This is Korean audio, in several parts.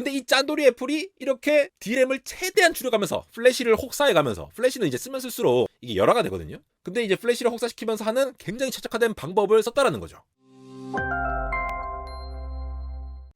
근데 이 짠돌이 애플이 이렇게 D램을 최대한 줄여가면서 플래시를 혹사해가면서 플래시는 이제 쓰면 쓸수록 이게 열화가 되거든요. 근데 이제 플래시를 혹사시키면서 하는 굉장히 최적화된 방법을 썼다라는 거죠.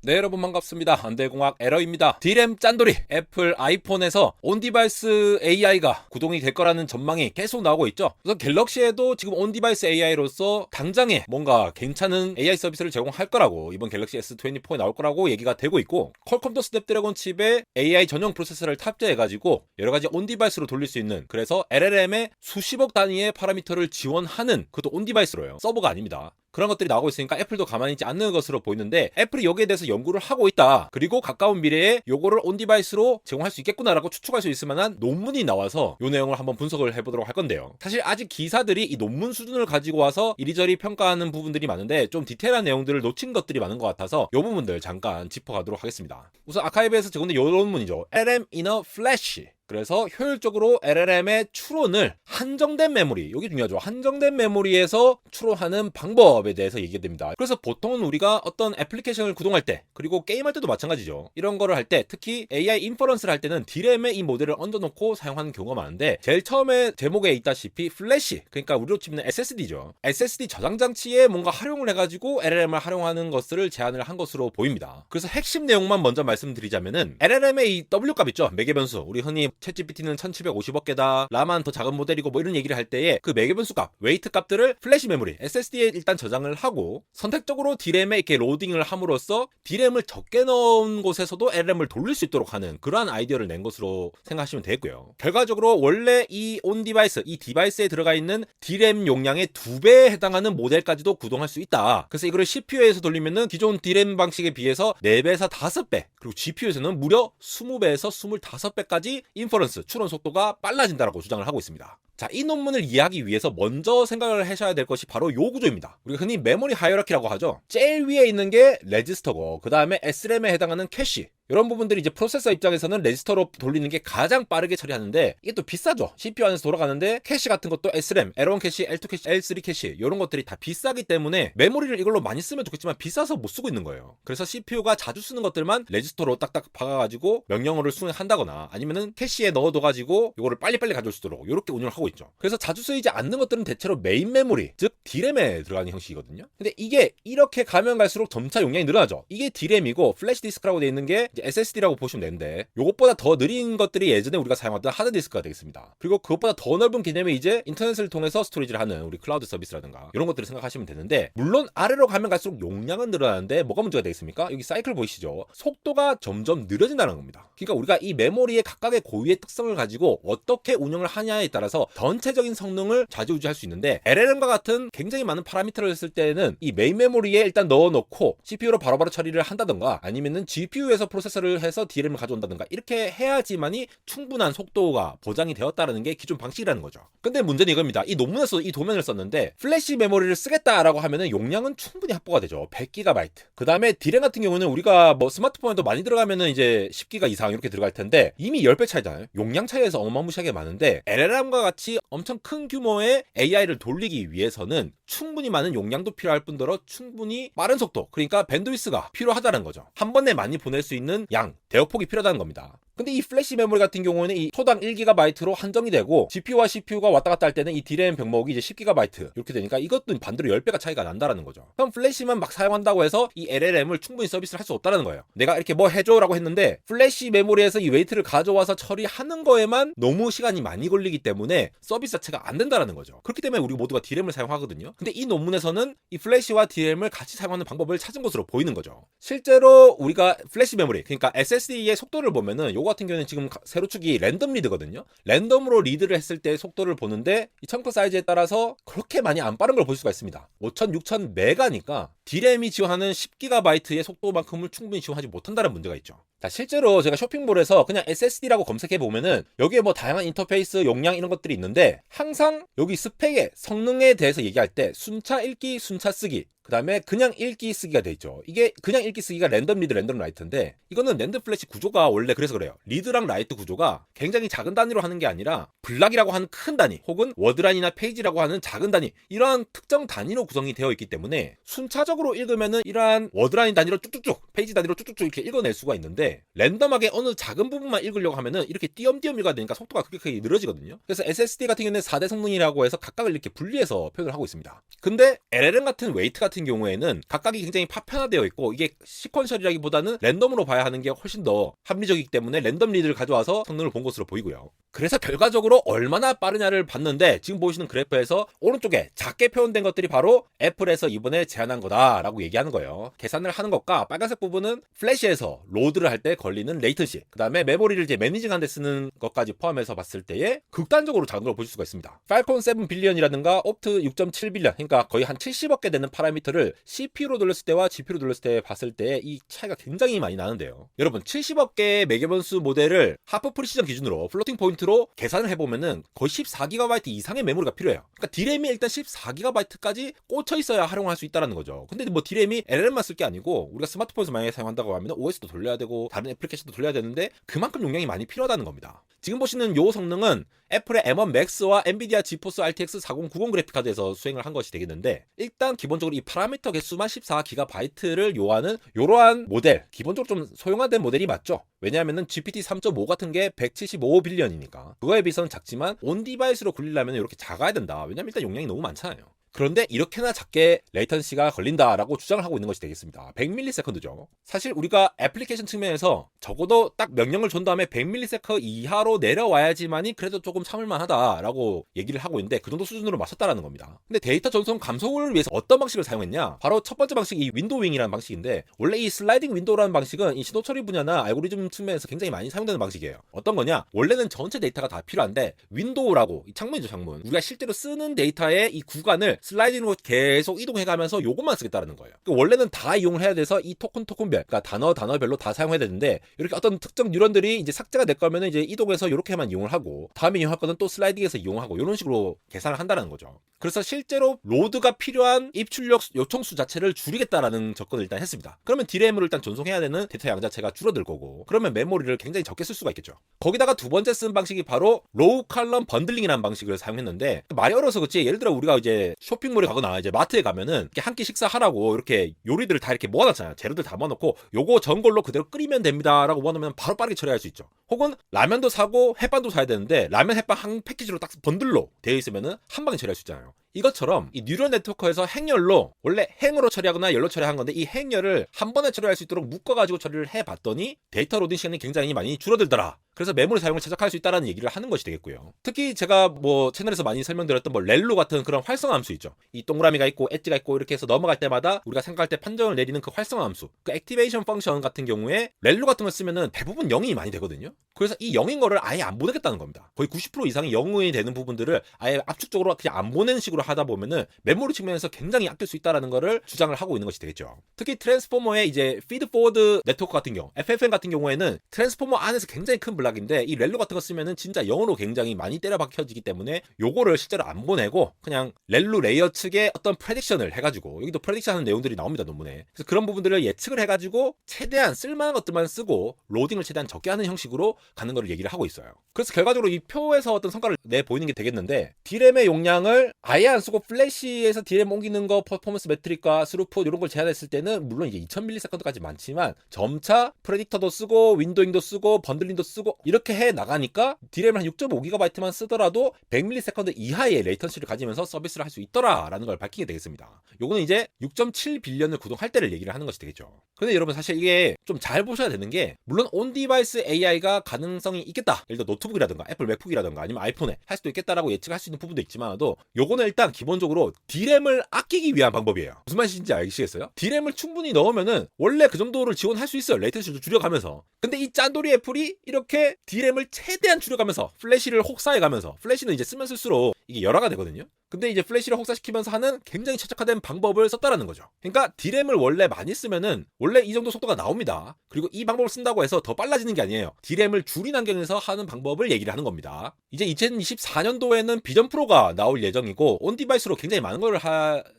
네 여러분 반갑습니다. 안대공학 에러입니다. D램 짠돌이 애플 아이폰에서 온디바이스 AI가 구동이 될 거라는 전망이 계속 나오고 있죠. 그래서 갤럭시에도 지금 온디바이스 AI로서 당장에 뭔가 괜찮은 AI 서비스를 제공할 거라고 이번 갤럭시 S24에 나올 거라고 얘기가 되고 있고 퀄컴도 스냅드래곤 칩에 AI 전용 프로세서를 탑재해가지고 여러 가지 온디바이스로 돌릴 수 있는 그래서 LLM의 수십억 단위의 파라미터를 지원하는 그것도 온디바이스로요. 서버가 아닙니다 그런 것들이 나오고 있으니까 애플도 가만히 있지 않는 것으로 보이는데 애플이 여기에 대해서 연구를 하고 있다. 그리고 가까운 미래에 요거를 온 디바이스로 제공할 수 있겠구나라고 추측할 수 있을 만한 논문이 나와서 요 내용을 한번 분석을 해보도록 할 건데요. 사실 아직 기사들이 이 논문 수준을 가지고 와서 이리저리 평가하는 부분들이 많은데 좀 디테일한 내용들을 놓친 것들이 많은 것 같아서 요 부분들 잠깐 짚어가도록 하겠습니다. 우선 아카이브에서 제공된 요 논문이죠. LM in a Flash. 그래서 효율적으로 LLM의 추론을 한정된 메모리, 여기 중요하죠. 한정된 메모리에서 추론하는 방법에 대해서 얘기됩니다. 그래서 보통은 우리가 어떤 애플리케이션을 구동할 때, 그리고 게임할 때도 마찬가지죠. 이런 거를 할 때, 특히 AI 인퍼런스를 할 때는 D램에 이 모델을 얹어놓고 사용하는 경우가 많은데, 제일 처음에 제목에 있다시피 플래시, 그러니까 우리로 치면 SSD죠. SSD 저장 장치에 뭔가 활용을 해가지고 LLM을 활용하는 것을 제안을 한 것으로 보입니다. 그래서 핵심 내용만 먼저 말씀드리자면은 LLM의 이 W 값 있죠. 매개 변수. 우리 흔히 챗 GPT는 1750억 개다. 라만 더 작은 모델이고 뭐 이런 얘기를 할 때에 그 매개 변수 값, 웨이트 값들을 플래시 메모리, SSD에 일단 저장을 하고 선택적으로 D램에 이렇게 로딩을 함으로써 D램을 적게 넣은 곳에서도 LLM을 돌릴 수 있도록 하는 그러한 아이디어를 낸 것으로 생각하시면 되고요. 결과적으로 원래 이 온 디바이스, 이 디바이스에 들어가 있는 D램 용량의 두 배에 해당하는 모델까지도 구동할 수 있다. 그래서 이거를 CPU에서 돌리면은 기존 D램 방식에 비해서 4배에서 5배, 그리고 GPU에서는 무려 20배에서 25배까지 인퍼런스, 추론 속도가 빨라진다라고 주장을 하고 있습니다. 자, 이 논문을 이해하기 위해서 먼저 생각을 하셔야 될 것이 바로 요 구조입니다. 우리가 흔히 메모리 하이어라키라고 하죠. 제일 위에 있는 게 레지스터고, 그 다음에 SRAM에 해당하는 캐시, 이런 부분들이 이제 프로세서 입장에서는 레지스터로 돌리는 게 가장 빠르게 처리하는데 이게 또 비싸죠. CPU 안에서 돌아가는데 캐시 같은 것도 SRAM, L1 캐시, L2 캐시, L3 캐시 이런 것들이 다 비싸기 때문에 메모리를 이걸로 많이 쓰면 좋겠지만 비싸서 못 쓰고 있는 거예요. 그래서 CPU가 자주 쓰는 것들만 레지스터로 딱딱 박아가지고 명령어를 수행한다거나 아니면은 캐시에 넣어둬가지고 이거를 빨리빨리 가져올 수 있도록 이렇게 운영을 하고 있죠. 그래서 자주 쓰이지 않는 것들은 대체로 메인 메모리, 즉 D램에 들어가는 형식이거든요. 근데 이게 이렇게 가면 갈수록 점차 용량이 늘어나죠. 이게 D램이고 플래시 디스크라고 되어 있는 게 SSD라고 보시면 되는데 요것보다 더 느린 것들이 예전에 우리가 사용하던 하드디스크가 되겠습니다. 그리고 그것보다 더 넓은 개념이 이제 인터넷을 통해서 스토리지를 하는 우리 클라우드 서비스라든가 이런 것들을 생각하시면 되는데 물론 아래로 가면 갈수록 용량은 늘어나는데 뭐가 문제가 되겠습니까? 여기 사이클 보이시죠? 속도가 점점 느려진다는 겁니다. 그러니까 우리가 이 메모리의 각각의 고유의 특성을 가지고 어떻게 운영을 하냐에 따라서 전체적인 성능을 좌지우지할 수 있는데 LLM과 같은 굉장히 많은 파라미터를 했을 때는 이 메인 메모리에 일단 넣어놓고 CPU로 바로바로 처리를 한다던가 아니면은 GPU에서 프로세 서를 해서 DRAM을 가져온다든가 이렇게 해야지만이 충분한 속도가 보장이 되었다는 게 기존 방식이라는 거죠. 근데 문제는 이겁니다. 이 논문에서 이 도면을 썼는데 플래시 메모리를 쓰겠다라고 하면은 용량은 충분히 확보가 되죠. 100GB. 그 다음에 DRAM 같은 경우는 우리가 뭐 스마트폰에도 많이 들어가면은 이제 10기가 이상 이렇게 들어갈 텐데 이미 10배 차이잖아요. 용량 차이에서 어마무시하게 많은데 LLM과 같이 엄청 큰 규모의 AI를 돌리기 위해서는 충분히 많은 용량도 필요할 뿐더러 충분히 빠른 속도 그러니까 밴드위스가 필요하다는 거죠. 한 번에 많이 보낼 수 있는 양 대역폭이 필요하다는 겁니다. 근데 이 플래시 메모리 같은 경우에는 이 초당 1GB로 한정이 되고 GPU와 CPU가 왔다 갔다 할 때는 이 DRAM 병목이 이제 10GB 이렇게 되니까 이것도 반대로 10배가 차이가 난다라는 거죠. 그럼 플래시만 막 사용한다고 해서 이 LLM을 충분히 서비스를 할 수 없다는 거예요. 내가 이렇게 뭐 해줘라고 했는데 플래시 메모리에서 이 웨이트를 가져와서 처리하는 거에만 너무 시간이 많이 걸리기 때문에 서비스 자체가 안 된다라는 거죠. 그렇기 때문에 우리 모두가 DRAM을 사용하거든요. 근데 이 논문에서는 이 플래시와 DRAM을 같이 사용하는 방법을 찾은 것으로 보이는 거죠. 실제로 우리가 플래시 메모리 그러니까 SSD의 속도를 보면은 요 같은 경우는 지금 세로축이 랜덤 리드거든요. 랜덤으로 리드를 했을 때 속도를 보는데 이 청크 사이즈에 따라서 그렇게 많이 안 빠른 걸 볼 수가 있습니다. 5000, 6000 메가니까 D램이 지원하는 10GB의 속도만큼을 충분히 지원하지 못한다는 문제가 있죠. 자, 실제로 제가 쇼핑몰에서 그냥 SSD라고 검색해 보면은 여기에 뭐 다양한 인터페이스, 용량 이런 것들이 있는데 항상 여기 스펙의 성능에 대해서 얘기할 때 순차 읽기, 순차 쓰기 그 다음에 그냥 읽기 쓰기가 돼 있죠. 이게 그냥 읽기 쓰기가 랜덤 리드, 랜덤 라이트인데 이거는 랜드 플래시 구조가 원래 그래서 그래요. 리드랑 라이트 구조가 굉장히 작은 단위로 하는 게 아니라 블락이라고 하는 큰 단위 혹은 워드란이나 페이지라고 하는 작은 단위 이러한 특정 단위로 구성이 되어 있기 때문에 순차적 습관적으로 읽으면은 이러한 워드라인 단위로 쭉쭉쭉 페이지 단위로 쭉쭉쭉 이렇게 읽어낼 수가 있는데 랜덤하게 어느 작은 부분만 읽으려고 하면은 이렇게 띄엄띄엄 읽어야 되니까 속도가 급격하게 늘어지거든요. 그래서 SSD 같은 경우는 4대 성능이라고 해서 각각을 이렇게 분리해서 표현을 하고 있습니다. 근데 LLM 같은 웨이트 같은 경우에는 각각이 굉장히 파편화되어 있고 이게 시퀀셜이라기보다는 랜덤으로 봐야 하는 게 훨씬 더 합리적이기 때문에 랜덤 리드를 가져와서 성능을 본 것으로 보이고요. 그래서 결과적으로 얼마나 빠르냐를 봤는데 지금 보시는 그래프에서 오른쪽에 작게 표현된 것들이 바로 애플에서 이번에 제안한 거다라고 얘기하는 거예요. 계산을 하는 것과 빨간색 부분은 플래시에서 로드를 할 때 걸리는 레이턴시, 그 다음에 메모리를 이제 매니징한 데 쓰는 것까지 포함해서 봤을 때에 극단적으로 작은 걸 보실 수가 있습니다. 팔콘 7 빌리언이라든가 옵트 6.7 빌리언, 그러니까 거의 한 70억 개 되는 파라미터를 CPU로 돌렸을 때와 GPU로 돌렸을 때 봤을 때 이 차이가 굉장히 많이 나는데요. 여러분 70억 개의 매개변수 모델을 하프 프리시전 기준으로 플로팅 포인트로 계산을 해보면은 거의 14GB 이상의 메모리가 필요해요. 그러니까 디램이 일단 14GB까지 꽂혀 있어야 활용할 수 있다는 거죠. 근데 뭐 디램이 LLM만 쓸 게 아니고 우리가 스마트폰에서 만약에 사용한다고 하면 OS도 돌려야 되고 다른 애플리케이션도 돌려야 되는데 그만큼 용량이 많이 필요하다는 겁니다. 지금 보시는 요 성능은 애플의 M1 Max와 엔비디아 지포스 RTX 4090 그래픽카드에서 수행을 한 것이 되겠는데 일단 기본적으로 이 파라미터 개수만 14GB를 요하는 이러한 모델 기본적으로 좀 소형화된 모델이 맞죠? 왜냐하면은 GPT 3.5 같은 게 175 빌리언이니까. 그거에 비해서는 작지만 온 디바이스로 굴리려면 이렇게 작아야 된다. 왜냐면 일단 용량이 너무 많잖아요 그런데 이렇게나 작게 레이턴시가 걸린다라고 주장을 하고 있는 것이 되겠습니다. 100ms죠. 사실 우리가 애플리케이션 측면에서 적어도 딱 명령을 준 다음에 100ms 이하로 내려와야지만이 그래도 조금 참을만하다라고 얘기를 하고 있는데 그 정도 수준으로 맞췄다라는 겁니다. 근데 데이터 전송 감소를 위해서 어떤 방식을 사용했냐? 바로 첫 번째 방식이 윈도우잉이라는 방식인데 원래 이 슬라이딩 윈도우라는 방식은 이 신호 처리 분야나 알고리즘 측면에서 굉장히 많이 사용되는 방식이에요. 어떤 거냐? 원래는 전체 데이터가 다 필요한데 윈도우라고 이 창문이죠 창문. 우리가 실제로 쓰는 데이터의 이 구간을 슬라이딩으로 계속 이동해가면서 요것만 쓰겠다는 거예요. 그러니까 원래는 다 이용을 해야 돼서 이 토큰 토큰별, 그러니까 단어 단어별로 다 사용해야 되는데 이렇게 어떤 특정 뉴런들이 이제 삭제가 될 거면 이제 이동해서 이렇게만 이용을 하고 다음에 이용할 거는 또 슬라이딩해서 이용하고 이런 식으로 계산을 한다는 거죠. 그래서 실제로 로드가 필요한 입출력 요청 수 자체를 줄이겠다라는 접근을 일단 했습니다. 그러면 디램을 일단 전송해야 되는 데이터 양 자체가 줄어들 거고 그러면 메모리를 굉장히 적게 쓸 수가 있겠죠. 거기다가 두 번째 쓴 방식이 바로 로우 칼럼 번들링이라는 방식을 사용했는데 말이 어려서 그렇지 예를 들어 우리가 이제 쇼 핑몰에 가거나 이제 마트에 가면은 한끼 식사하라고 이렇게 요리들을 다 이렇게 모아놨잖아요. 재료들 다 모아놓고 요거 전골로 그대로 끓이면 됩니다라고 모아놓으면 바로 빠르게 처리할 수 있죠. 혹은 라면도 사고 햇반도 사야 되는데 라면 햇반 한 패키지로 딱 번들로 되어 있으면은 한 방에 처리할 수 있잖아요. 이것처럼 이 뉴럴 네트워크에서 행열로 원래 행으로 처리하거나 열로 처리한 건데 이 행열을 한 번에 처리할 수 있도록 묶어가지고 처리를 해봤더니 데이터 로딩 시간이 굉장히 많이 줄어들더라. 그래서 메모리 사용을 최적화할 수 있다는 얘기를 하는 것이 되겠고요. 특히 제가 뭐 채널에서 많이 설명드렸던 뭐 렐로 같은 그런 활성화 함수 있죠. 이 동그라미가 있고 엣지가 있고 이렇게 해서 넘어갈 때마다 우리가 생각할 때 판정을 내리는 그 활성화 함수, 그 액티베이션 펑션 같은 경우에 렐로 같은 걸 쓰면은 대부분 0이 많이 되거든요. 그래서 이 0인 거를 아예 안 보내겠다는 겁니다. 거의 90% 이상이 0이 되는 부분들을 아예 압축적으로 그냥 안 보내는 식으로 하다 보면은 메모리 측면에서 굉장히 아낄 수 있다라는 거를 주장을 하고 있는 것이 되겠죠. 특히 트랜스포머의 이제 피드 포워드 네트워크 같은 경우, FFN 같은 경우에는 트랜스포머 안에서 굉장히 큰 블락인데 이 렐로 같은 거 쓰면은 진짜 0으로 굉장히 많이 때려 박혀지기 때문에 요거를 실제로 안 보내고 그냥 렐로 레이어 측의 어떤 프레딕션을 해가지고 여기도 프레딕션 하는 내용들이 나옵니다 논문에 그래서 그런 부분들을 예측을 해가지고 최대한 쓸만한 것들만 쓰고 로딩을 최대한 적게 하는 형식으로 가는 걸 얘기를 하고 있어요. 그래서 결과적으로 이 표에서 어떤 성과를 내 보이는 게 되겠는데 디램의 용량을 아예 안 쓰고 플래시에서 디램 옮기는 거 퍼포먼스 매트릭과 스루풋 이런 걸 제한했을 때는 물론 이제 2000ms까지 많지만 점차 프레딕터도 쓰고 윈도잉도 쓰고 번들링도 쓰고 이렇게 해 나가니까 디램을 한 6.5GB만 쓰더라도 100ms 이하의 레이턴시를 가지면서 서비스를 할 수 있더라라는 걸 밝히게 되겠습니다. 요거는 이제 6.7 빌리언을 구동할 때를 얘기를 하는 것이 되겠죠. 근데 여러분 사실 이게 좀 잘 보셔야 되는 게 물론 온 디바이스 AI가 가능성이 있겠다. 예를 들어 노트북이라든가 애플 맥북이라든가 아니면 아이폰에 할 수도 있겠다라고 예측할 수 있는 부분도 있지만도 요거는 일단 기본적으로 디램을 아끼기 위한 방법이에요. 무슨 말인지 아시겠어요? 디램을 충분히 넣으면은 원래 그 정도를 지원할 수 있어요. 레이턴시도 줄여가면서. 근데 이 짠돌이 애플이 이렇게 디램을 최대한 줄여가면서 플래시를 혹사해가면서 플래시는 이제 쓰면 쓸수록 이게 열화가 되거든요. 근데 이제 플래시를 혹사시키면서 하는 굉장히 최적화된 방법을 썼다라는 거죠. 그러니까 디램을 원래 많이 쓰면은 원래 이 정도 속도가 나옵니다. 그리고 이 방법을 쓴다고 해서 더 빨라지는 게 아니에요. 디램을 줄인 환경에서 하는 방법을 얘기를 하는 겁니다. 이제 2024년도에는 비전 프로가 나올 예정이고 온 디바이스로 굉장히 많은 걸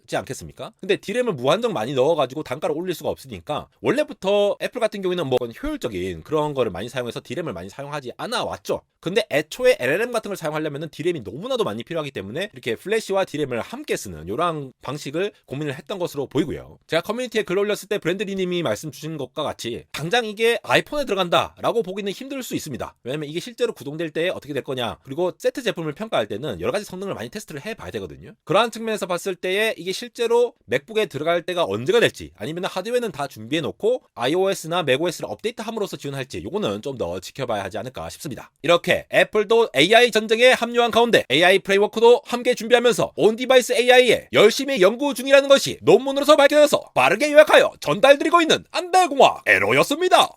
하지 않겠습니까? 근데 디램을 무한정 많이 넣어가지고 단가를 올릴 수가 없으니까 원래부터 애플 같은 경우에는 뭐 효율적인 그런 거를 많이 사용해서 디램을 많이 사용하지 않아 왔죠. 근데 애초에 LLM 같은 걸 사용하려면은 디램이 너무나도 많이 필요하기 때문에 이렇게 플래시 플래시와 디램을 함께 쓰는 이런 방식을 고민을 했던 것으로 보이고요. 제가 커뮤니티에 글 올렸을 때 브랜드리님이 말씀 주신 것과 같이 당장 이게 아이폰에 들어간다라고 보기는 힘들 수 있습니다. 왜냐면 이게 실제로 구동될 때 어떻게 될 거냐 그리고 세트 제품을 평가할 때는 여러 가지 성능을 많이 테스트를 해봐야 되거든요. 그러한 측면에서 봤을 때에 이게 실제로 맥북에 들어갈 때가 언제가 될지 아니면 하드웨어는 다 준비해 놓고 iOS나 macOS를 업데이트함으로써 지원할지 요거는 좀 더 지켜봐야 하지 않을까 싶습니다. 이렇게 애플도 AI 전쟁에 합류한 가운데 AI 프레임워크도 함께 준비하면서 온 디바이스 AI에 열심히 연구 중이라는 것이 논문으로서 밝혀져서 빠르게 요약하여 전달드리고 있는 안달공학 에로였습니다.